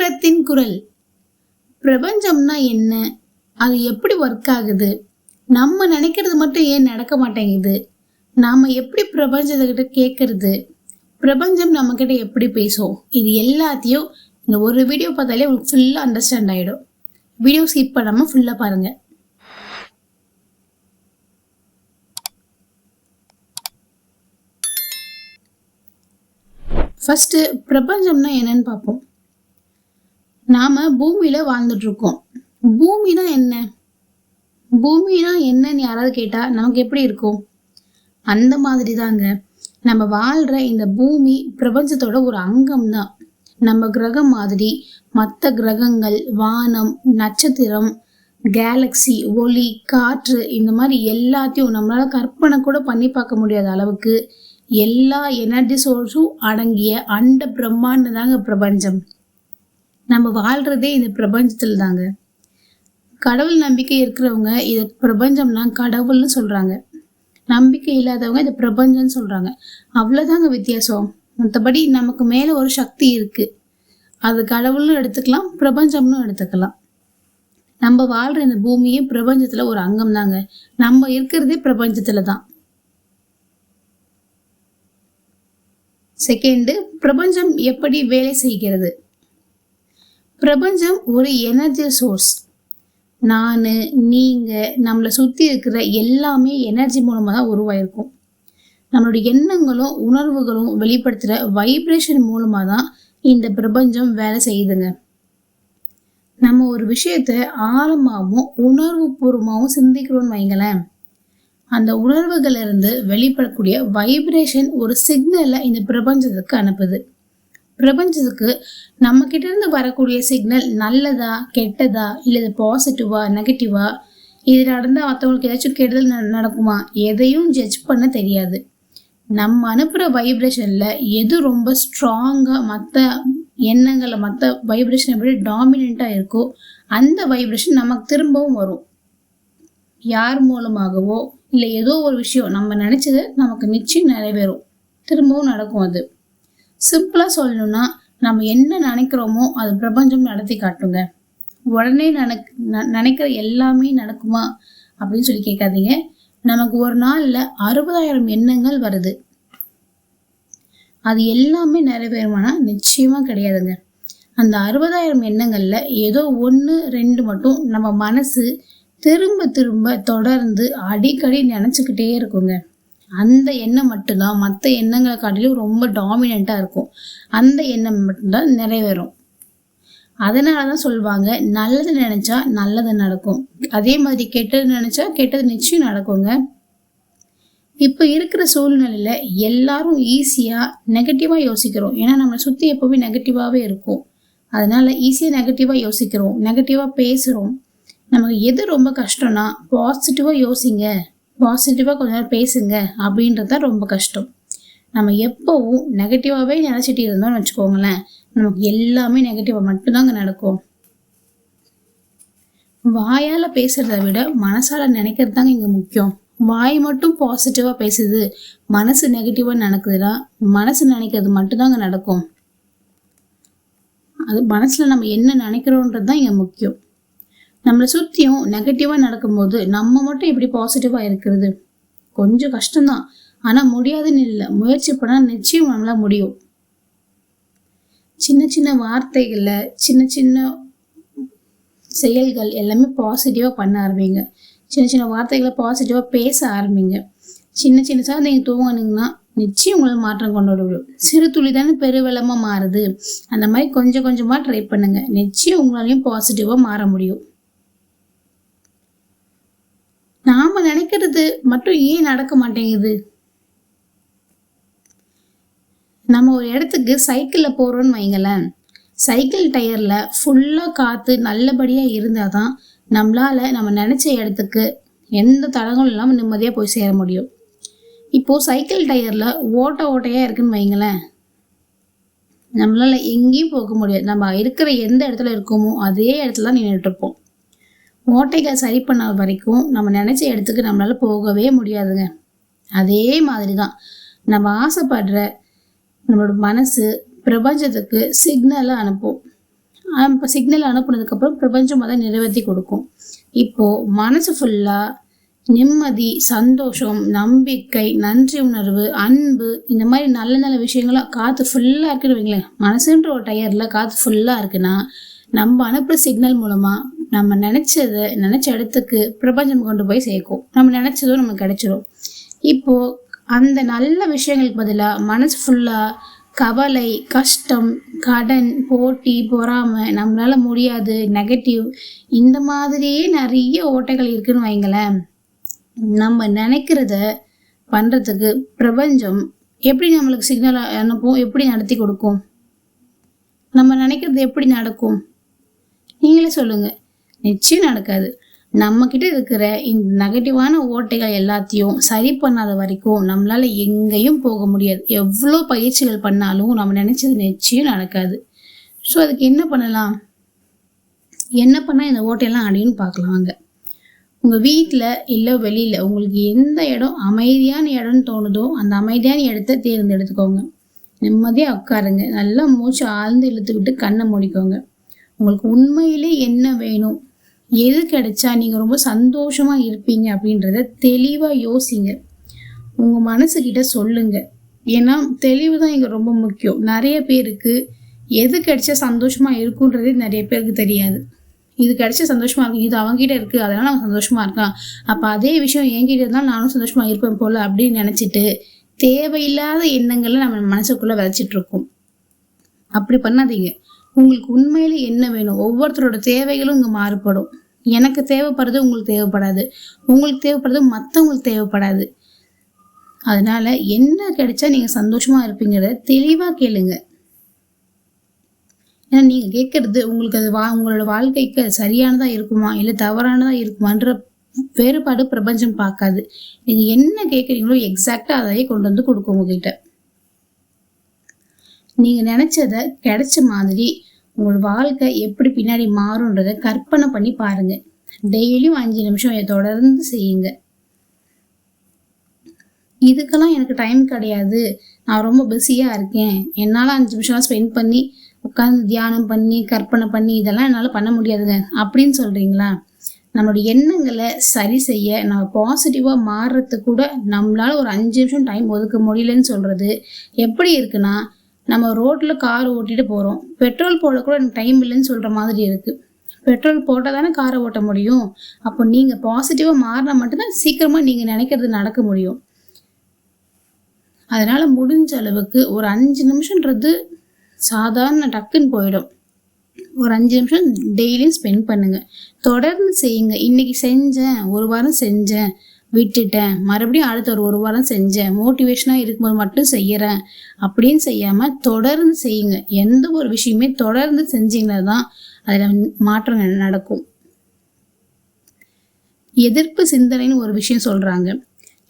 மாற்றத்தின் குரல். பிரபஞ்சம்னா என்ன? அது எப்படி ஒர்க் ஆகுது? நம்ம நினைக்கிறது மட்டும் ஏன் நடக்க மாட்டேங்குது? நாம எப்படி பிரபஞ்சத்துக்கிட்ட கேட்கறது பிரபஞ்சம் நம்ம கிட்ட எப்படி பேசும்? இது எல்லாத்தையும் இந்த ஒரு வீடியோ பார்த்தாலே உங்களுக்கு ஃபுல்லாக அண்டர்ஸ்டாண்ட் ஆகிடும் வீடியோ ஸ்கிப் பண்ணாமல் ஃபுல்லாக பாருங்கள் ஃபஸ்ட்டு பிரபஞ்சம்னா என்னன்னு பார்ப்போம். நாம பூமியில வாழ்ந்துட்டு இருக்கோம் பூமினா என்ன? பூமினா என்னன்னு யாராவது கேட்டா நமக்கு எப்படி இருக்கும்? அந்த மாதிரி தாங்க நம்ம வாழ்ற இந்த பூமி பிரபஞ்சத்தோட ஒரு அங்கம் தான் நம்ம கிரகம் மாதிரி மற்ற கிரகங்கள் வானம் நட்சத்திரம் கேலக்ஸி ஒளி காற்று இந்த மாதிரி எல்லாத்தையும் நம்மளால கற்பனை கூட பண்ணி பார்க்க முடியாத அளவுக்கு எல்லா எனர்ஜி சோர்ஸும் அடங்கிய அண்ட பிரம்மாண்டம் தாங்க பிரபஞ்சம். நம்ம வாழ்கிறதே இந்த பிரபஞ்சத்தில் தாங்க கடவுள் நம்பிக்கை இருக்கிறவங்க இதை பிரபஞ்சம்லாம் கடவுள்னு சொல்கிறாங்க நம்பிக்கை இல்லாதவங்க இதை பிரபஞ்சம்னு சொல்கிறாங்க அவ்வளோதாங்க வித்தியாசம். மற்றபடி நமக்கு மேலே ஒரு சக்தி இருக்குது அது கடவுள்னு எடுத்துக்கலாம் பிரபஞ்சம்னு எடுத்துக்கலாம். நம்ம வாழ்கிற இந்த பூமியும் பிரபஞ்சத்தில் ஒரு அங்கம் தாங்க நம்ம இருக்கிறதே பிரபஞ்சத்தில் தான் செகண்டு பிரபஞ்சம் எப்படி வேலை செய்கிறது? பிரபஞ்சம் ஒரு எனர்ஜி சோர்ஸ் நான் நீங்கள் நம்மளை சுற்றி இருக்கிற எல்லாமே எனர்ஜி மூலமாக தான் உருவாயிருக்கும். நம்மளுடைய எண்ணங்களும் உணர்வுகளும் வெளிப்படுத்துகிற வைப்ரேஷன் மூலமாக தான் இந்த பிரபஞ்சம் வேலை செய்யுதுங்க. நம்ம ஒரு விஷயத்த ஆழமாகவும் உணர்வு பூர்வமாகவும் சிந்திக்கிறோம்னு வைங்களேன். அந்த உணர்வுகளிலிருந்து வெளிப்படக்கூடிய வைப்ரேஷன் ஒரு சிக்னலை இந்த பிரபஞ்சத்துக்கு அனுப்புது. பிரபஞ்சத்துக்கு நம்ம இருந்து வரக்கூடிய சிக்னல் நல்லதா கெட்டதா இல்லை இது பாசிட்டிவா நெகட்டிவா இது நடந்தால் மற்றவங்களுக்கு ஏதாச்சும் கெடுதல் நடக்குமா? எதையும் ஜட்ஜ் பண்ண தெரியாது. நம்ம அனுப்புகிற வைப்ரேஷனில் எது ரொம்ப ஸ்ட்ராங்காக மற்ற எண்ணங்களை மற்ற வைப்ரேஷனை விட டாமினண்ட்டாக இருக்கோ அந்த வைப்ரேஷன் நமக்கு திரும்பவும் வரும். யார் மூலமாகவோ இல்லை ஏதோ ஒரு விஷயம் நம்ம நினச்சது நமக்கு நிச்சயம் நிறைவேறும். திரும்பவும் நடக்கும் அது. சிம்பிளாக சொல்லணும்னா நம்ம என்ன நினைக்கிறோமோ அது பிரபஞ்சம் நடத்தி காட்டுங்க. உடனே நினைக் நினைக்கிற எல்லாமே நடக்குமா? அப்படின்னு சொல்லி கேட்காதீங்க. நமக்கு ஒரு நாளில் அறுபதாயிரம் எண்ணங்கள் வருது. அது எல்லாமே நிறைவேறுமானா நிச்சயமாக கிடையாதுங்க. அந்த அறுபதாயிரம் எண்ணங்களில் ஏதோ ஒன்று ரெண்டு மட்டும் நம்ம மனசு திரும்ப திரும்ப தொடர்ந்து அடிக்கடி நினச்சிக்கிட்டே இருக்குங்க. அந்த எண்ணம் மட்டும்தான். மற்ற எண்ணங்களை காட்டிலும் ரொம்ப டாமினண்ட்டாக இருக்கும். அந்த எண்ணம் மட்டும்தான் நிறைவேறும். அதனால தான் சொல்லுவாங்க நல்லது நினச்சா நல்லது நடக்கும். அதே மாதிரி கெட்டது நினச்சா கெட்டது நிச்சயம் நடக்குங்க. இப்போ இருக்கிற சூழ்நிலையில் எல்லாரும் ஈஸியாக நெகட்டிவாக யோசிக்கிறோம். ஏன்னா நம்மளை சுற்றி எப்போவுமே நெகட்டிவாகவே இருக்கும். அதனால ஈஸியாக நெகட்டிவாக யோசிக்கிறோம். நெகட்டிவாக பேசுகிறோம் நமக்கு எது ரொம்ப கஷ்டம்னா பாசிட்டிவாக யோசிங்க. பாசிட்டிவாக கொஞ்ச நேரம் பேசுங்க அப்படின்றது தான் ரொம்ப கஷ்டம். நம்ம எப்போவும் நெகட்டிவாகவே நினச்சிட்டு இருந்தோம்னு வச்சுக்கோங்களேன் நமக்கு எல்லாமே நெகட்டிவாக மட்டும்தாங்க நடக்கும். வாயால் பேசுகிறத விட மனசால் நினைக்கிறது தாங்க இங்கே முக்கியம். வாய் மட்டும் பாசிட்டிவாக பேசுது மனசு நெகட்டிவாக நடக்குதுன்னா மனசு நினைக்கிறது மட்டும்தாங்க நடக்கும். அது மனசில் நம்ம என்ன நினைக்கிறோன்றது தான் இங்கே முக்கியம். நம்மளை சுற்றியும் நெகட்டிவாக நடக்கும்போது நம்ம மட்டும் எப்படி பாசிட்டிவாக இருக்கிறது? கொஞ்சம் கஷ்டம்தான். ஆனால் முடியாதுன்னு இல்லை. முயற்சி பண்ணால் நிச்சயம் நம்மளால் முடியும். சின்ன சின்ன வார்த்தைகளில் சின்ன சின்ன செயல்கள் எல்லாமே பாசிட்டிவாக பண்ண ஆரம்பிங்க. சின்ன சின்ன வார்த்தைகளை பாசிட்டிவாக பேச ஆரம்பிங்க. சின்ன சின்ன நீங்கள் தூங்கினீங்கன்னா நிச்சயம் உங்களால் மாற்றம் கொண்டு விடும் சிறு துளி தானே பெருவெள்ளமாக மாறுது. அந்த மாதிரி கொஞ்சம் கொஞ்சமாக ட்ரை பண்ணுங்கள் நிச்சயம் உங்களாலையும் பாசிட்டிவாக மாற முடியும். நாம நினைக்கிறது மட்டும் ஏன் நடக்க மாட்டேங்குது? நம்ம ஒரு இடத்துக்கு சைக்கிளில் போகிறோன்னு வைங்களேன். சைக்கிள் டயரில் ஃபுல்லாக காற்று நல்லபடியாக இருந்தால் தான் நம்மளால் நம்ம நினச்ச இடத்துக்கு எந்த தடங்களும் இல்லாமல் நிம்மதியாக போய் சேர முடியும். இப்போது சைக்கிள் டயரில் ஓட்ட ஓட்டையாக இருக்குன்னு வைங்களேன். நம்மளால் எங்கேயும் போக முடியாது. நம்ம இருக்கிற எந்த இடத்துல இருக்கோமோ அதே இடத்துல தான் நின்றுட்டுருப்போம் ஓட்டைகள் சரி பண்ண வரைக்கும் நம்ம நினச்ச இடத்துக்கு நம்மளால் போகவே முடியாதுங்க. அதே மாதிரி தான் நம்ம ஆசைப்படுற நம்மளோட மனசு பிரபஞ்சத்துக்கு சிக்னலை அனுப்பும். இப்போ சிக்னல் அனுப்புனதுக்கப்புறம் பிரபஞ்சம் அதை நிறைவேற்றி கொடுக்கும். இப்போது மனசு ஃபுல்லாக நிம்மதி சந்தோஷம் நம்பிக்கை நன்றி உணர்வு அன்பு இந்த மாதிரி நல்ல நல்ல விஷயங்களாம் காற்று ஃபுல்லாக இருக்குன்னு வைங்களேன். மனசுன்ற ஒரு டயரில் காற்று ஃபுல்லாக இருக்குன்னா நம்ம அனுப்புகிற சிக்னல் மூலமாக நம்ம நினச்சதை நினச்ச இடத்துக்கு பிரபஞ்சம் கொண்டு போய் சேர்க்கும். நம்ம நினச்சதும் நமக்கு கிடைச்சிரும். இப்போது அந்த நல்ல விஷயங்களுக்கு பதிலாக மனசு ஃபுல்லாக கவலை கஷ்டம் கடன் போட்டி பொறாமை நம்மளால முடியாது நெகட்டிவ் இந்த மாதிரியே நிறைய ஓட்டைகள் இருக்குன்னு வைங்களேன். நம்ம நினைக்கிறத பண்ணுறதுக்கு பிரபஞ்சம் எப்படி நம்மளுக்கு சிக்னல் அனுப்பும்? எப்படி நடத்தி கொடுக்கும்? நம்ம நினைக்கிறது எப்படி நடக்கும்? நீங்களே சொல்லுங்கள் நிச்சயம் நடக்காது. நம்மக்கிட்ட இருக்கிற இந்த நெகட்டிவான ஓட்டைகள் எல்லாத்தையும் சரி பண்ணாத வரைக்கும் நம்மளால் எங்கேயும் போக முடியாது. எவ்வளோ பயிற்சிகள் பண்ணாலும் நம்ம நினச்சது நிச்சயம் நடக்காது. ஸோ அதுக்கு என்ன பண்ணலாம்? என்ன பண்ணால் இந்த ஓட்டையெல்லாம் அடையும்னு பார்க்கலாம் வாங்க உங்கள் வீட்டில் இல்லை வெளியில் உங்களுக்கு எந்த இடம் அமைதியான இடம்னு தோணுதோ அந்த அமைதியான இடத்த தேர்ந்தெடுத்துக்கோங்க. நிம்மதியாக உட்காருங்க. நல்லா மூச்சு ஆழ்ந்து இழுத்துக்கிட்டு கண்ணை மூடிக்கோங்க. உங்களுக்கு உண்மையிலே என்ன வேணும்? எது கிடைச்சா நீங்கள் ரொம்ப சந்தோஷமாக இருப்பீங்க அப்படின்றத தெளிவாக யோசிங்க. உங்கள் மனசுக்கிட்ட சொல்லுங்கள் ஏன்னா தெளிவு தான் இங்கே ரொம்ப முக்கியம். நிறைய பேருக்கு எது கிடைச்சா சந்தோஷமாக இருக்குன்றதே நிறைய பேருக்கு தெரியாது. இது கிடைச்ச சந்தோஷமா இருக்கும் இது அவங்ககிட்ட இருக்கு. அதனால அவன் சந்தோஷமா இருக்கான் அப்ப அதே விஷயம் என்கிட்ட இருந்தால் நானும் சந்தோஷமா இருப்பேன் போல அப்படின்னு நினைச்சிட்டு தேவையில்லாத எண்ணங்களை நம்ம மனசுக்குள்ள விதைச்சிட்டு இருக்கோம். அப்படி பண்ணாதீங்க. உங்களுக்கு உண்மையில என்ன வேணும்? ஒவ்வொருத்தரோட தேவைகளும் இங்க மாறுபடும். எனக்கு தேவைப்படுறது உங்களுக்கு தேவைப்படாது. உங்களுக்கு தேவைப்படுறது மற்றவங்களுக்கு தேவைப்படாது. அதனால என்ன கிடைச்சா நீங்க சந்தோஷமா இருப்பீங்கிறத தெளிவா கேளுங்க. ஏன்னா நீங்கள் கேட்குறது உங்களுக்கு அது வா உங்களோட வாழ்க்கைக்கு அது சரியானதாக இருக்குமா? இல்லை தவறானதாக இருக்குமான்ற வேறுபாடு பிரபஞ்சம் பார்க்காது. நீங்கள் என்ன கேட்குறீங்களோ எக்ஸாக்டாக அதையே கொண்டு வந்து கொடுக்கும் உங்ககிட்ட. நீங்கள் நினச்சத கிடைச்ச மாதிரி உங்களோட வாழ்க்கை எப்படி பின்னாடி மாறுன்றதை கற்பனை பண்ணி பாருங்க. டெய்லியும் அஞ்சு நிமிஷம் தொடர்ந்து செய்யுங்க. இதுக்கெல்லாம் எனக்கு டைம் கிடையாது. நான் ரொம்ப பிஸியாக இருக்கேன். என்னால் அஞ்சு நிமிஷம் ஸ்பெண்ட் பண்ணி உட்காந்து தியானம் பண்ணி கற்பனை பண்ணி இதெல்லாம் என்னால் பண்ண முடியாதுங்க. அப்படின்னு சொல்கிறீங்களா நம்மளுடைய எண்ணங்களை சரி செய்ய நம்ம பாசிட்டிவாக மாறுறது கூட நம்மளால ஒரு அஞ்சு நிமிஷம் டைம் ஒதுக்க முடியலன்னு சொல்கிறது எப்படி இருக்குன்னா நம்ம ரோட்டில் கார் ஓட்டிட்டு போகிறோம் பெட்ரோல் போட கூட எனக்கு டைம் இல்லைன்னு சொல்கிற மாதிரி இருக்குது பெட்ரோல் போட்டால் தானே காரை ஓட்ட முடியும். அப்போ நீங்கள் பாசிட்டிவாக மாறினா மட்டும்தான் சீக்கிரமாக நீங்கள் நினைக்கிறது நடக்க முடியும். அதனால் முடிஞ்ச அளவுக்கு ஒரு அஞ்சு நிமிஷன்றது சாதாரண டக்குன்னு போயிடும். ஒரு அஞ்சு நிமிஷம் டெய்லியும் ஸ்பெண்ட் பண்ணுங்கள் தொடர்ந்து செய்யுங்க. இன்றைக்கி செஞ்சேன் ஒரு வாரம் செஞ்சேன். விட்டுட்டேன். மறுபடியும் அடுத்த ஒரு ஒரு வாரம் செஞ்சேன். மோட்டிவேஷனாக இருக்கும்போது மட்டும் செய்கிறேன் அப்படின்னு செய்யாமல் தொடர்ந்து செய்யுங்க. எந்த ஒரு விஷயமே தொடர்ந்து செஞ்சீங்கன்னா தான் அதில் மாற்றம் நடக்கும். எதிர்ப்பு சிந்தனைன்னு ஒரு விஷயம் சொல்கிறாங்க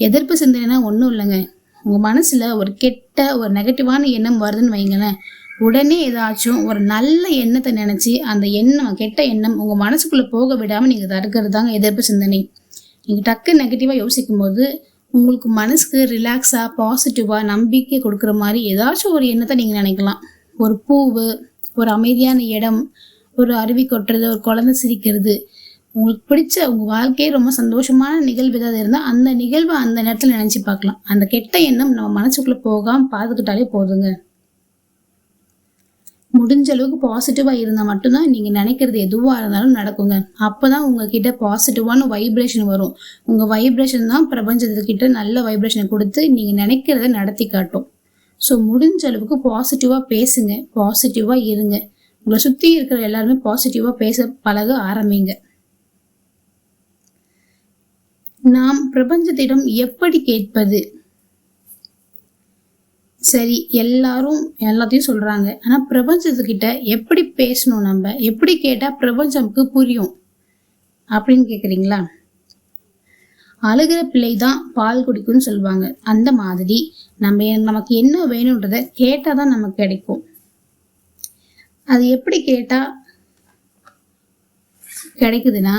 எதிர்ப்பு சிந்தனைனா ஒன்றும் இல்லைங்க. உங்கள் மனசில் ஒரு கெட்ட ஒரு நெகட்டிவான எண்ணம் வருதுன்னு வைங்களேன். உடனே ஏதாச்சும் ஒரு நல்ல எண்ணத்தை நினச்சி அந்த எண்ணம் கெட்ட எண்ணம் உங்கள் மனசுக்குள்ளே போக விடாமல் நீங்கள் தடுக்கிறது தாங்க எதிர்ப்பு சிந்தனை. நீங்கள் டக்கு நெகட்டிவாக யோசிக்கும் போது உங்களுக்கு மனசுக்கு ரிலாக்ஸாக பாசிட்டிவாக நம்பிக்கை கொடுக்குற மாதிரி ஏதாச்சும் ஒரு எண்ணத்தை நீங்கள் நினைக்கலாம். ஒரு பூவு ஒரு அமைதியான இடம் ஒரு அருவி கொட்டுறது ஒரு குழந்தை சிரிக்கிறது. உங்களுக்கு பிடிச்ச உங்கள் வாழ்க்கையே ரொம்ப சந்தோஷமான நிகழ்வு ஏதாவது இருந்தால் அந்த நிகழ்வை அந்த நேரத்தில் நினச்சி பார்க்கலாம். அந்த கெட்ட எண்ணம் நம்ம மனசுக்குள்ளே போகாமல் பார்த்துக்கிட்டாலே போதுங்க. முடிஞ்ச அளவுக்கு பாசிட்டிவாக இருந்தால் மட்டும்தான் நீங்கள் நினைக்கிறது எதுவாக இருந்தாலும் நடக்குங்க. அப்போ தான் உங்ககிட்ட பாசிட்டிவான வைப்ரேஷன் வரும். உங்கள் வைப்ரேஷன் தான் பிரபஞ்சத்துக்கிட்ட நல்ல வைப்ரேஷனை கொடுத்து நீங்கள் நினைக்கிறத நடத்தி காட்டும். ஸோ முடிஞ்ச அளவுக்கு பாசிட்டிவாக பேசுங்க. பாசிட்டிவாக இருங்க. உங்களை சுற்றி இருக்கிற எல்லாருமே பாசிட்டிவாக பேச பழக ஆரம்பிங்க. நாம் பிரபஞ்சத்திடம் எப்படி கேட்பது? சரி எல்லாரும் எல்லாத்தையும் சொல்றாங்க. ஆனா பிரபஞ்சத்துக்கிட்ட எப்படி பேசணும் நம்ம? எப்படி கேட்டா பிரபஞ்சம்க்கு புரியும். அப்படின்னு கேக்குறீங்களா? அழுகிற பிள்ளை தான் பால் குடிக்கும்னு சொல்லுவாங்க. அந்த மாதிரி நம்ம நமக்கு என்ன வேணுன்றத கேட்டால் தான் நமக்கு கிடைக்கும். அது எப்படி கேட்டால் கிடைக்குதுன்னா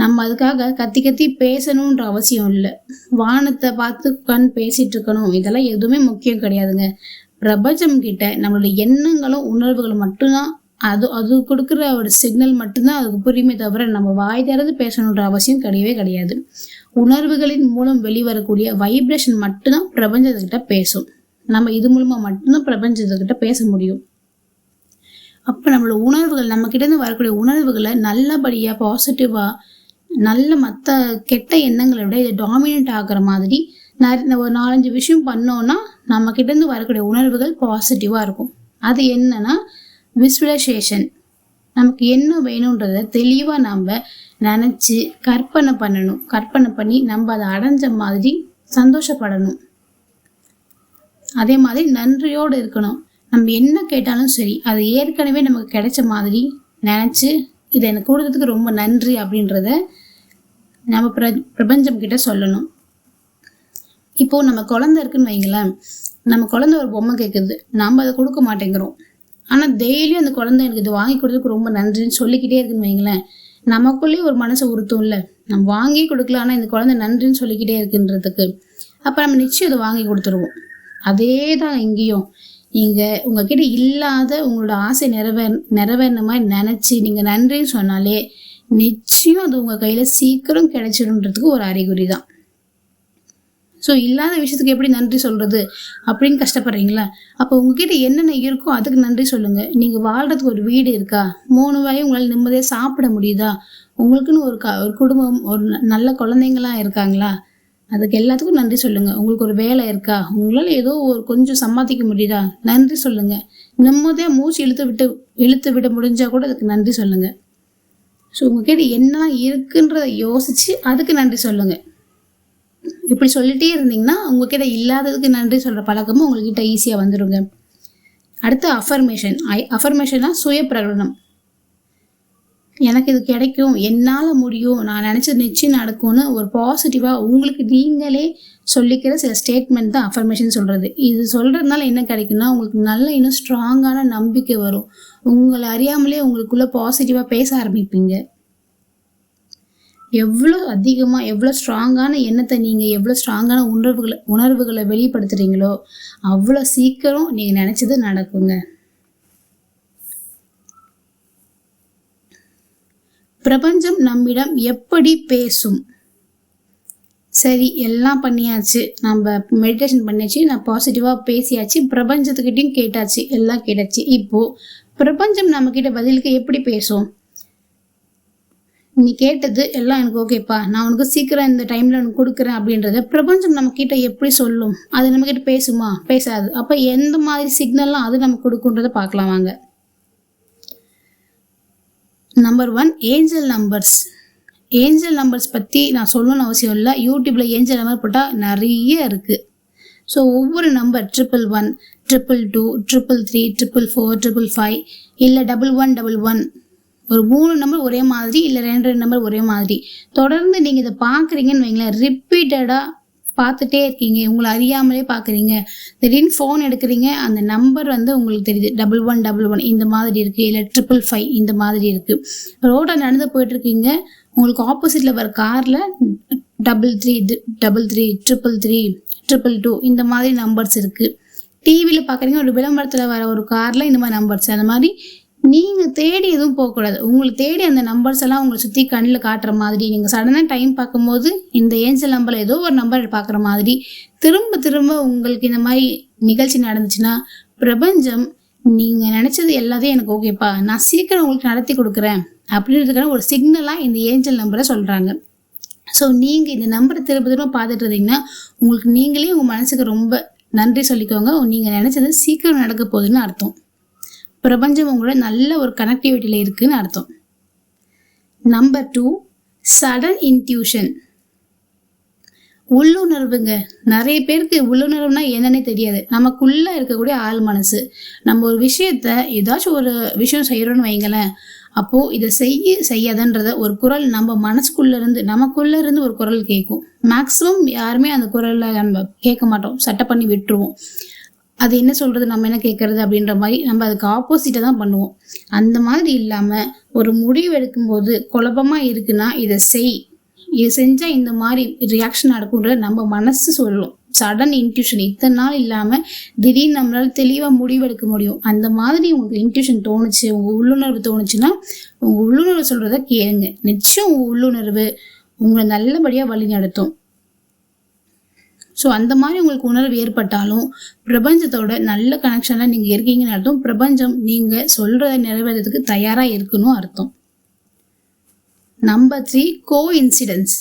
நம்ம அதுக்காக கத்தி கத்தி பேசணுன்ற அவசியம் இல்லை. வானத்தை பார்த்து கண் பேசிட்டு இருக்கணும். இதெல்லாம் எதுவுமே முக்கியம் கிடையாதுங்க. பிரபஞ்சம் கிட்ட நம்மளுடைய எண்ணங்களும் உணர்வுகளும் மட்டும்தான். அது அது கொடுக்குற ஒரு சிக்னல் மட்டும்தான் அதுக்கு புரியுமே தவிர நம்ம வாய் திறந்து பேசணுன்ற அவசியம் கிடையவே கிடையாது. உணர்வுகளின் மூலம் வெளிவரக்கூடிய வைப்ரேஷன் மட்டும்தான் பிரபஞ்சத்துக்கிட்ட பேசும். நம்ம இது மூலமாக மட்டும்தான் பிரபஞ்சத்துக்கிட்ட பேச முடியும். அப்போ நம்மளோட உணர்வுகள் நம்ம கிட்டேருந்து வரக்கூடிய உணர்வுகளை நல்லபடியாக பாசிட்டிவாக நல்ல மற்ற கெட்ட எண்ணங்களை விட இது டாமினேட் ஆகிற மாதிரி ஒரு நாலஞ்சு விஷயம் பண்ணோன்னா நம்ம கிட்டேருந்து வரக்கூடிய உணர்வுகள் பாசிட்டிவாக இருக்கும். அது என்னன்னா விஸ்வலைசேஷன் நமக்கு என்ன வேணுன்றத தெளிவாக நம்ம நினச்சி கற்பனை பண்ணணும். கற்பனை பண்ணி நம்ம அதை அடைஞ்ச மாதிரி சந்தோஷப்படணும். அதே மாதிரி நன்றியோடு இருக்கணும். நம்ம என்ன கேட்டாலும் சரி அது ஏற்கனவே நமக்கு கிடைச்ச மாதிரி நினச்சி இதை எனக்கு கொடுத்ததுக்கு ரொம்ப நன்றி அப்படின்றத நம்ம பிர பிரபஞ்சம் கிட்ட சொல்லணும். இப்போது நம்ம குழந்தை இருக்குன்னு வைங்களேன் நம்ம குழந்தை ஒரு பொம்மை கேட்குது நம்ம அதை கொடுக்க மாட்டேங்கிறோம். ஆனால் டெய்லியும் அந்த குழந்தை எனக்கு இது வாங்கி கொடுத்ததுக்கு ரொம்ப நன்றின்னு சொல்லிக்கிட்டே இருக்குன்னு வைங்களேன் நமக்குள்ளேயே ஒரு மனசை உறுத்தும் இல்லை நம்ம வாங்கி கொடுக்கல ஆனால் இந்த குழந்தை நன்றின்னு சொல்லிக்கிட்டே இருக்குன்றதுக்கு. அப்போ நம்ம நிச்சயம் அதை வாங்கி கொடுத்துருவோம். அதே தான் இங்கேயும். நீங்கள் உங்ககிட்ட இல்லாத உங்களோட ஆசை நிறைவேற நிறைவேறின மாதிரி நினச்சி நீங்கள் நன்றின்னு சொன்னாலே நிச்சயம் அது உங்கள் கையில் சீக்கிரம் கிடைச்சிடுன்றதுக்கு ஒரு அறிகுறி தான். ஸோ இல்லாத விஷயத்துக்கு எப்படி நன்றி சொல்கிறது அப்படின்னு கஷ்டப்படுறீங்களா? அப்போ உங்ககிட்ட என்னென்ன இருக்கோ அதுக்கு நன்றி சொல்லுங்கள் நீங்கள் வாழ்கிறதுக்கு ஒரு வீடு இருக்கா? மூணு வேலையும் உங்களால் நிம்மதியாக சாப்பிட முடியுதா? உங்களுக்குன்னு ஒரு க ஒரு குடும்பம் ஒரு நல்ல குழந்தைங்களாம் இருக்காங்களா? அதுக்கு எல்லாத்துக்கும் நன்றி சொல்லுங்கள் உங்களுக்கு ஒரு வேலை இருக்கா? உங்களால் ஏதோ ஒரு கொஞ்சம் சம்பாதிக்க முடியுதா? நன்றி சொல்லுங்கள் நிம்மதியாக மூச்சு இழுத்து விட்டு இழுத்து விட முடிஞ்சால் கூட அதுக்கு நன்றி சொல்லுங்கள் ஸோ உங்ககிட்ட என்ன இருக்குன்றதை யோசித்து அதுக்கு நன்றி சொல்லுங்கள் இப்படி சொல்லிட்டே இருந்தீங்கன்னா உங்ககிட்ட இல்லாததுக்கு நன்றி சொல்கிற பழக்கமும் உங்ககிட்ட ஈஸியாக வந்துடுங்க அடுத்து அஃபர்மேஷன் ஐ அஃபர்மேஷன்னா சுய பிரகடனம் எனக்கு இது கிடைக்கும் என்னால் முடியும் நான் நினச்சது நிச்சயம் நடக்கும்னு ஒரு பாசிட்டிவாக உங்களுக்கு நீங்களே சொல்லிக்கிற சில ஸ்டேட்மெண்ட் தான் அஃபர்மேஷன் சொல்கிறது இது சொல்கிறதுனால என்ன கிடைக்கும்னா உங்களுக்கு நல்ல இன்னும் ஸ்ட்ராங்கான நம்பிக்கை வரும். உங்களை அறியாமலே உங்களுக்குள்ளே பாசிட்டிவாக பேச ஆரம்பிப்பீங்க. எவ்வளோ அதிகமாக எவ்வளோ ஸ்ட்ராங்கான எண்ணத்தை நீங்கள் எவ்வளோ ஸ்ட்ராங்கான உணர்வுகளை உணர்வுகளை வெளிப்படுத்துகிறீங்களோ அவ்வளோ சீக்கிரம் நீங்கள் நினச்சது நடக்குங்க. பிரபஞ்சம் நம்மிடம் எப்படி பேசும்? சரி எல்லாம் பண்ணியாச்சு. நம்ம மெடிடேஷன் பண்ணியாச்சு நான் பாசிட்டிவாக பேசியாச்சு பிரபஞ்சத்துக்கிட்டையும் கேட்டாச்சு எல்லாம் கேட்டாச்சு. இப்போது பிரபஞ்சம் நம்மக்கிட்ட பதிலுக்கு எப்படி பேசும்? நீ கேட்டது எல்லாம் எனக்கு ஓகேப்பா நான் உனக்கு சீக்கிரம் இந்த டைமில் உனக்கு கொடுக்குறேன் அப்படின்றத பிரபஞ்சம் நம்மக்கிட்ட எப்படி சொல்லும்? அது நம்மக்கிட்ட பேசுமா? பேசாது. அப்போ எந்த மாதிரி சிக்னல்லாம் அது நமக்கு கொடுக்குன்றதை பார்க்கலாம் வாங்க. Number one angel numbers angel numbers பற்றி நான் சொல்லணும்னு அவசியம் இல்லை. யூடியூப்பில் ஏஞ்சல் நம்பர் போட்டால் நிறைய இருக்குது ஸோ ஒவ்வொரு number triple one triple two triple three triple four triple five இல்லை டபுள் ஒன் டபுள் ஒன் ஒரு மூணு நம்பர் ஒரே மாதிரி இல்லை ரெண்டு ரெண்டு நம்பர் ஒரே மாதிரி. தொடர்ந்து நீங்கள் இதை பார்க்குறீங்கன்னு வைங்களேன் ரிப்பீட்டடாக பார்த்துட்டே இருக்கீங்க. உங்களை அறியாமலே பார்க்குறீங்க. திடீர்னு ஃபோன் எடுக்கிறீங்க. அந்த நம்பர் வந்து உங்களுக்கு தெரியுது. டபுள் ஒன் டபுள் ஒன் இந்த மாதிரி இருக்குது இல்லை ட்ரிபிள் ஃபைவ் இந்த மாதிரி இருக்குது ரோட்டில் நடந்து போயிட்டுருக்கீங்க உங்களுக்கு ஆப்போசிட்டில் வர காரில் double three double three triple three triple two இந்த மாதிரி நம்பர்ஸ் இருக்குது டிவியில் பார்க்குறீங்க. ஒரு விளம்பரத்தில் வர ஒரு காரில் இந்த மாதிரி நம்பர்ஸ் அந்த மாதிரி நீங்கள் தேடி எதுவும் போகக்கூடாது. உங்களை தேடி அந்த நம்பர்ஸ் எல்லாம் உங்களை சுற்றி கண்ணில் காட்டுற மாதிரி நீங்கள் சடனாக டைம் பார்க்கும்போது இந்த ஏஞ்சல் நம்பரில் ஏதோ ஒரு நம்பர் பார்க்குற மாதிரி திரும்ப திரும்ப உங்களுக்கு இந்த மாதிரி நிகழ்ச்சி நடந்துச்சுன்னா பிரபஞ்சம் நீங்கள் நினச்சது எல்லாத்தையும் எனக்கு ஓகேப்பா நான் சீக்கிரம் உங்களுக்கு நடத்தி கொடுக்குறேன் அப்படின்றதுக்கான ஒரு சிக்னலாக இந்த ஏஞ்சல் நம்பரை சொல்கிறாங்க ஸோ நீங்கள் இந்த நம்பரை திரும்ப திரும்ப பார்த்துட்டு இருந்தீங்கன்னா உங்களுக்கு நீங்களே உங்கள் மனசுக்கு ரொம்ப நன்றி சொல்லிக்கோங்க. நீங்கள் நினச்சது சீக்கிரம் நடக்க போகுதுன்னு அர்த்தம். பிரபஞ்சம் உங்களோட நல்ல ஒரு கனெக்டிவிட்டியில் இருக்குதுன்னு அர்த்தம். நம்பர் டூ சடன் இன்ட்யூஷன் உள்ளுணர்வுங்க. நிறைய பேருக்கு உள்ளுணர்வுனா என்னன்னே தெரியாது. நமக்குள்ளே இருக்கக்கூடிய ஆள் மனசு. நம்ம ஒரு விஷயத்த ஏதாச்சும் ஒரு விஷயம் செய்கிறோன்னு வைங்களேன். அப்போது இதை செய்ய செய்யாதன்றத ஒரு குரல் நம்ம மனசுக்குள்ளேருந்து நமக்குள்ளேருந்து ஒரு குரல் கேட்கும் மேக்ஸிமம் யாருமே அந்த குரலில் நம்ம கேட்க மாட்டோம். சட்டை பண்ணி விட்டுருவோம். அது என்ன சொல்கிறது நம்ம என்ன கேட்குறது அப்படின்ற மாதிரி நம்ம அதுக்கு ஆப்போசிட்டை தான் பண்ணுவோம். அந்த மாதிரி இல்லாமல் ஒரு முடிவு எடுக்கும்போது குழப்பமாக இருக்குன்னா இதை செய். இது செஞ்சால் இந்த மாதிரி ரியாக்ஷன் நடக்கும்ன்ற நம்ம மனசு சொல்லும். சடன் இன்ட்யூஷன் இத்தனை நாள் இல்லாமல் திடீர்னு நம்மளால தெளிவாக முடிவெடுக்க முடியும். அந்த மாதிரி உங்களுக்கு இன்ட்யூஷன் தோணுச்சு உங்கள் உள்ளுணர்வு தோணுச்சுன்னா உங்கள் உள்ளுணர்வு சொல்கிறத கேளுங்க. நிச்சயம் உங்கள் உள்ளுணர்வு உங்களை நல்லபடியாக வழி நடத்தும் ஸோ அந்த மாதிரி உங்களுக்கு உணர்வு ஏற்பட்டாலும் பிரபஞ்சத்தோட நல்ல கனெக்ஷனில் நீங்கள் இருக்கீங்கன்னு அர்த்தம். பிரபஞ்சம் நீங்கள் சொல்கிறத நிறைவேறதுக்கு தயாராக இருக்கணும் அர்த்தம். நம்பர் த்ரீ கோ இன்சிடென்ஸ்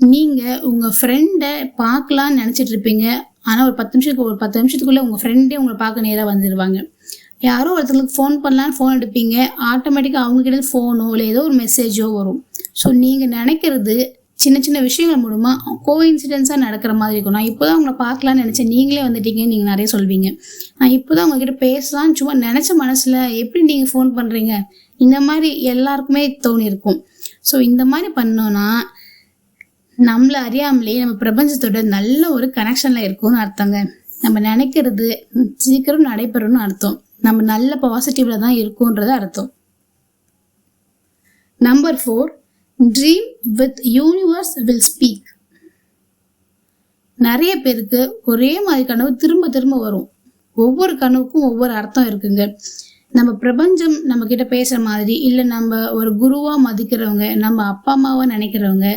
நீங்கள் உங்கள் ஃப்ரெண்டை பார்க்கலான்னு நினச்சிட்டு இருப்பீங்க. ஆனால் ஒரு பத்து நிமிஷத்துக்கு ஒரு பத்து நிமிஷத்துக்குள்ளே உங்கள் ஃப்ரெண்டே உங்களை பார்க்க நேராக வந்துடுவாங்க யாரோ ஒருத்தங்களுக்கு ஃபோன் பண்ணலான்னு ஃபோன் எடுப்பீங்க. ஆட்டோமேட்டிக்காக அவங்ககிட்ட ஃபோனோ இல்லை ஏதோ ஒரு மெசேஜோ வரும். ஸோ நீங்கள் நினைக்கிறது சின்ன சின்ன விஷயங்கள் மூலமா கோ இன்சிடென்ஸாக நடக்கிற மாதிரி இருக்கும். நான் இப்போ தான் உங்களை பார்க்கலான்னு நினச்சேன். நீங்களே வந்துட்டீங்கன்னு நீங்கள் நிறைய சொல்வீங்க. நான் இப்போ தான் உங்ககிட்ட பேசலாம்னு சும்மா நினச்ச மனசில் எப்படி நீங்கள் ஃபோன் பண்ணுறீங்க இந்த மாதிரி எல்லாருக்குமே தோணியிருக்கும் ஸோ இந்த மாதிரி பண்ணோன்னா நம்மளை அறியாமலே நம்ம பிரபஞ்சத்தோட நல்ல ஒரு கனெக்ஷனில் இருக்கும்னு அர்த்தங்க. நம்ம நினைக்கிறது சீக்கிரம் நடைபெறும்னு அர்த்தம். நம்ம நல்ல பாசிட்டிவ்ல தான் இருக்கும்ன்றது அர்த்தம். Number four dream with universe will speak நிறைய பேருக்கு ஒரே மாதிரி கனவு திரும்ப திரும்ப வரும். ஒவ்வொரு கனவுக்கும் ஒவ்வொரு அர்த்தம் இருக்குங்க. நம்ம பிரபஞ்சம் நம்ம கிட்ட பேசுற மாதிரி இல்லை நம்ம ஒரு குருவா மதிக்கிறவங்க நம்ம அப்பா அம்மாவா நினைக்கிறவங்க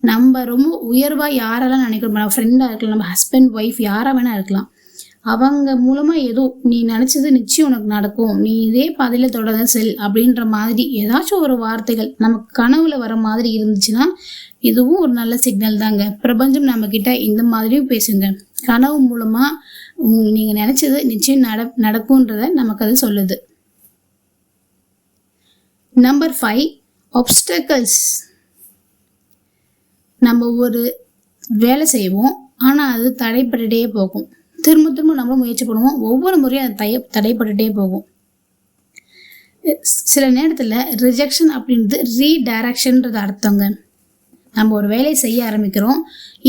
நம்ம ரொம்ப உயர்வா யாரெல்லாம் நினைக்கிறோம் நம்ம ஃப்ரெண்டா இருக்கலாம் நம்ம ஹஸ்பண்ட் ஒய்ஃப் யாரா வேணா இருக்கலாம். அவங்க மூலமா ஏதோ நீ நினைச்சது நிச்சயம் உனக்கு நடக்கும். நீ இதே பாதையில தொடர்ந்து செல் அப்படின்ற மாதிரி ஏதாச்சும் ஒரு வார்த்தைகள் நமக்கு கனவுல வர மாதிரி இருந்துச்சுன்னா இதுவும் ஒரு நல்ல சிக்னல் தாங்க. பிரபஞ்சம் நம்ம கிட்ட இந்த மாதிரியும் பேசுங்க. கனவு மூலமா நீங்க நினைச்சது நிச்சயம் நட நடக்கும்ன்றத நமக்கு அது சொல்லுது. நம்பர் ஃபைவ் ஒப்ஸ்டக்கல்ஸ் நம்ம ஒரு வேலை செய்வோம் ஆனால் அது தடைப்பட்டுட்டே போகும். திரும்ப திரும்ப நம்ம முயற்சி பண்ணுவோம். ஒவ்வொரு முறையும் அது தய தடைப்பட்டுட்டே போகும். சில நேரத்தில் ரிஜெக்ஷன் அப்படின்றது ரீடைரக்ஷன்றது அர்த்தங்க. நம்ம ஒரு வேலையை செய்ய ஆரம்பிக்கிறோம்.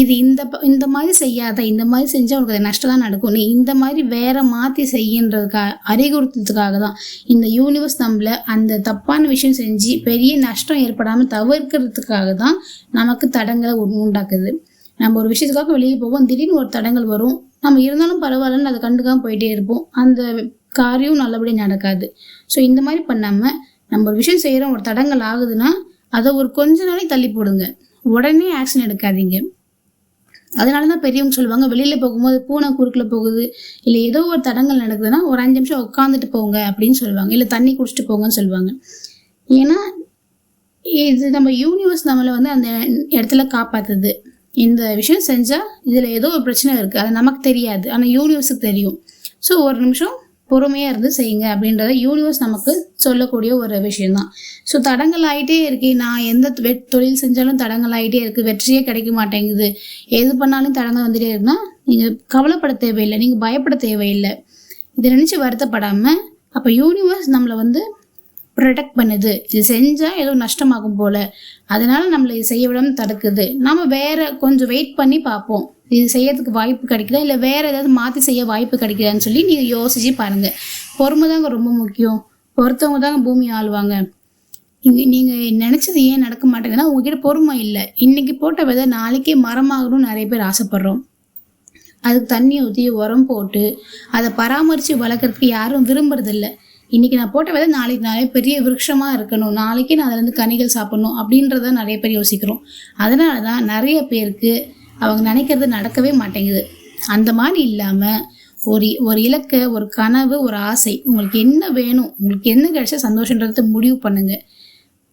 இது இந்த இந்த மாதிரி செய்யாத இந்த மாதிரி செஞ்சால் உனக்கு அது நஷ்டம் தான் நடக்கும் நீ இந்த மாதிரி வேற மாற்றி செய்யன்றதுக்காக அறிகுறுத்துறதுக்காக தான் இந்த யூனிவர்ஸ் நம்மள அந்த தப்பான விஷயம் செஞ்சு பெரிய நஷ்டம் ஏற்படாமல் தவிர்க்கிறதுக்காக தான் நமக்கு தடங்களை உண்டாக்குது. நம்ம ஒரு விஷயத்துக்காக வெளியே போவோம் திடீர்னு ஒரு தடங்கள் வரும். நம்ம இருந்தாலும் பரவாயில்லன்னு அதை கண்டுக்காம போயிட்டே இருப்போம். அந்த காரியம் நல்லபடியாக நடக்காது. ஸோ இந்த மாதிரி பண்ணாமல் நம்ம ஒரு விஷயம் செய்கிறோம் ஒரு தடங்கள் ஆகுதுன்னா அதை ஒரு கொஞ்ச நாளைக்கு தள்ளி போடுங்க. உடனே ஆக்ஷன் எடுக்காதீங்க. அதனால தான் பெரியவங்க சொல்லுவாங்க வெளியில் போகும்போது பூனை குறுக்கில் போகுது இல்லை ஏதோ ஒரு தடங்கள் நடக்குதுன்னா ஒரு அஞ்சு நிமிஷம் உட்காந்துட்டு போங்க அப்படின்னு சொல்லுவாங்க. இல்லை தண்ணி குடிச்சிட்டு போங்கன்னு சொல்லுவாங்க. ஏன்னா இது நம்ம யூனிவர்ஸ் நம்மளை வந்து அந்த இடத்துல காப்பாற்றுது இந்த விஷயம் செஞ்சால் இதில் ஏதோ ஒரு பிரச்சனை இருக்குது அது நமக்கு தெரியாது. ஆனால் யூனிவர்ஸுக்கு தெரியும். ஸோ ஒரு நிமிஷம் பொறுமையாக இருந்து செய்யுங்க அப்படின்றத யூனிவர்ஸ் நமக்கு சொல்லக்கூடிய ஒரு விஷயம்தான். ஸோ தடங்கள் ஆகிட்டே இருக்கு. நான் எந்த வெ- தொழில் செஞ்சாலும் தடங்கள் ஆகிட்டே இருக்குது வெற்றியே கிடைக்க மாட்டேங்குது. எது பண்ணாலும் தடங்கள் வந்துட்டே இருக்குன்னா நீங்கள் கவலைப்பட தேவையில்லை. நீங்கள் பயப்பட தேவையில்லை. இதை நினச்சி வருத்தப்படாமல் அப்போ யூனிவர்ஸ் நம்மளை வந்து ப்ரொடெக்ட் பண்ணுது. இது செஞ்சால் ஏதோ நஷ்டமாகும் போல. அதனால நம்மளை இது செய்ய விடாமல் தடுக்குது. நம்ம வேற கொஞ்சம் வெயிட் பண்ணி பார்ப்போம். இது செய்யறதுக்கு வாய்ப்பு கிடைக்குதா? இல்லை வேற ஏதாவது மாற்றி செய்ய வாய்ப்பு கிடைக்குதான்னு சொல்லி நீங்கள் யோசிச்சு பாருங்க. பொறுமை தாங்க ரொம்ப முக்கியம். பொறுத்தவங்க தாங்க பூமி ஆளுவாங்க. இங்கே நீங்கள் நினச்சது ஏன் நடக்க மாட்டேங்குதுன்னா உங்ககிட்ட பொறுமை இல்லை. இன்னைக்கு போட்ட விதை நாளைக்கே மரமாகணும்னு நிறைய பேர் ஆசைப்பட்றோம். அதுக்கு தண்ணி ஊற்றி உரம் போட்டு அதை பராமரித்து வளர்க்குறதுக்கு யாரும் விரும்புறதில்ல. இன்னைக்கு நான் போட்ட விதை நாளைக்கு நாளே பெரிய விருட்சமாக இருக்கணும். நாளைக்கு நான் அதிலேருந்து கனிகள் சாப்பிடணும் அப்படின்றத நிறைய பேர் யோசிக்கிறோம். அதனால தான் நிறைய பேருக்கு அவங்க நினைக்கிறது நடக்கவே மாட்டேங்குது. அந்த மாதிரி இல்லாமல் ஒரு ஒரு இலக்கு ஒரு கனவு ஒரு ஆசை உங்களுக்கு என்ன வேணும் உங்களுக்கு என்ன கிடைச்சா சந்தோஷன்றதை முடிவு பண்ணுங்க.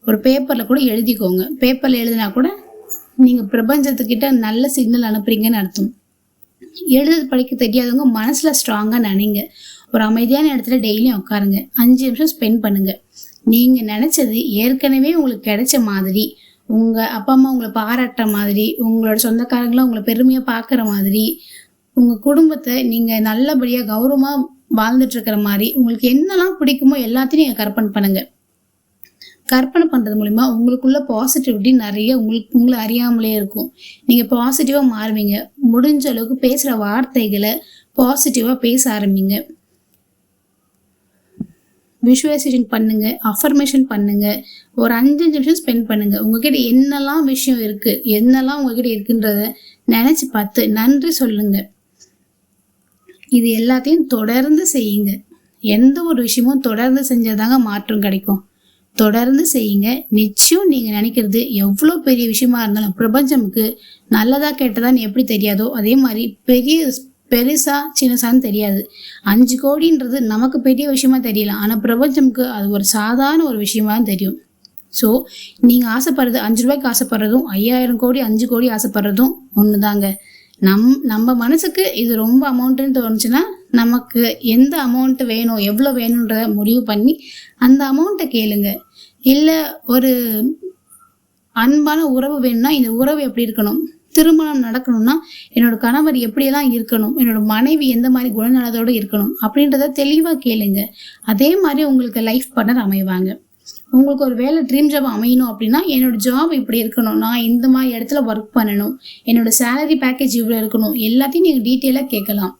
ஒரு பேப்பரில் கூட எழுதிக்கோங்க. பேப்பரில் எழுதினா கூட நீங்கள் பிரபஞ்சத்துக்கிட்ட நல்ல சிக்னல் அனுப்புறீங்கன்னு அர்த்தம். எழுத படிக்க தெரியாதவங்க மனசில் ஸ்ட்ராங்காக நினைங்க. ஒரு அமைதியான இடத்துல டெய்லியும் உட்காருங்க. அஞ்சு நிமிஷம் ஸ்பெண்ட் பண்ணுங்க. நீங்கள் நினச்சது ஏற்கனவே உங்களுக்கு கிடைச்ச மாதிரி உங்கள் அப்பா அம்மா உங்களை பாராட்டுற மாதிரி உங்களோட சொந்தக்காரங்களும் உங்களை பெருமையாக பார்க்குற மாதிரி உங்கள் குடும்பத்தை நீங்கள் நல்லபடியாக கௌரவமாக வாழ்ந்துட்டு இருக்கிற மாதிரி உங்களுக்கு என்னெல்லாம் பிடிக்குமோ எல்லாத்தையும் நீங்கள் கற்பனை பண்ணுங்க. கற்பனை பண்ணுறது மூலிமா உங்களுக்குள்ள பாசிட்டிவிட்டி நிறைய உங்களுக்கு உங்களை அறியாமலே இருக்கும். நீங்கள் பாசிட்டிவாக மாறுவீங்க. முடிஞ்ச அளவுக்கு பேசுகிற வார்த்தைகளை பாசிட்டிவாக பேச ஆரம்பிங்க. விஷுவலைசேஷன் பண்ணுங்க அஃபர்மேஷன் பண்ணுங்க ஒரு அஞ்சு நிமிஷம் ஸ்பெண்ட் பண்ணுங்க. உங்ககிட்ட என்னெல்லாம் விஷயம் இருக்கு என்னெல்லாம் உங்ககிட்ட இருக்குன்றத நினைச்சு பார்த்து நன்றி சொல்லுங்க. இது எல்லாத்தையும் தொடர்ந்து செய்யுங்க. எந்த ஒரு விஷயமும் தொடர்ந்து செஞ்சதாங்க மாற்றம் கிடைக்கும். தொடர்ந்து செய்யுங்க. நிச்சயம் நீங்கள் நினைக்கிறது எவ்வளோ பெரிய விஷயமா இருந்தாலும் பிரபஞ்சமுக்கு நல்லதா கெட்டதான்னு எப்படி தெரியாதோ அதே மாதிரி பெரிய பெருசா சின்னசான்னு தெரியாது. அஞ்சு கோடின்றது நமக்கு பெரிய விஷயமா தெரியல. ஆனால் பிரபஞ்சமுக்கு அது ஒரு சாதாரண ஒரு விஷயமா தான் தெரியும். ஸோ நீங்கள் ஆசைப்படுறது அஞ்சு ரூபாய்க்கு ஆசைப்படுறதும் ஐயாயிரம் கோடி அஞ்சு கோடி ஆசைப்படுறதும் ஒன்று தாங்க நம் நம்ம மனசுக்கு இது ரொம்ப அமௌண்ட்டுன்னு தோணுச்சுன்னா நமக்கு எந்த அமௌண்ட் வேணும் எவ்வளோ வேணுன்றத முடிவு பண்ணி அந்த அமௌண்ட்டை கேளுங்க. இல்லை ஒரு அன்பான உறவு வேணும்னா இந்த உறவு எப்படி இருக்கணும்? திருமணம் நடக்கணும்னா என்னோட கணவர் எப்படியெல்லாம் இருக்கணும்? என்னோட மனைவி எந்த மாதிரி குணநலத்தோடு இருக்கணும்? அப்படின்றத தெளிவாக கேளுங்க. அதே மாதிரி உங்களுக்கு லைஃப் பார்ட்னர் அமைவாங்க. உங்களுக்கு ஒரு வேலை ட்ரீம் ஜாப் அமையணும் அப்படின்னா என்னோட ஜாப் இப்படி இருக்கணும். நான் இந்த மாதிரி இடத்துல ஒர்க் பண்ணணும். என்னோட சேலரி பேக்கேஜ் இவ்வளோ இருக்கணும். எல்லாத்தையும் நீங்கள் டீட்டெயிலாக கேட்கலாம்.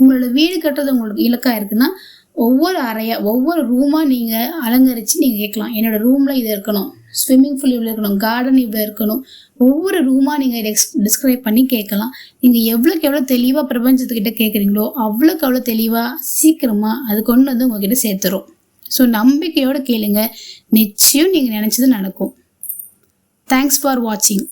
உங்களோட வீடு கட்டுறது உங்களுக்கு இலக்காக இருக்குன்னா ஒவ்வொரு அறையாக ஒவ்வொரு ரூமாக நீங்கள் அலங்கரித்து நீங்கள் கேட்கலாம். என்னோட ரூமில் இது இருக்கணும். ஸ்விம்மிங் பூல் இவ்வளோ இருக்கணும் கார்டன் இவ்வளோ இருக்கணும். ஒவ்வொரு ரூமாக நீங்கள் எக்ஸ் டிஸ்கிரைப் பண்ணி கேட்கலாம். நீங்கள் எவ்வளோக்கு எவ்வளோ தெளிவாக பிரபஞ்சத்துக்கிட்ட கேட்குறீங்களோ அவ்வளோக்கு அவ்வளோ தெளிவாக சீக்கிரமாக அது கொண்டு வந்து உங்ககிட்ட சேர்த்துரும். ஸோ நம்பிக்கையோடு கேளுங்க. நிச்சயம் நீங்கள் நினச்சது நடக்கும். தேங்க்ஸ் ஃபார் வாட்சிங்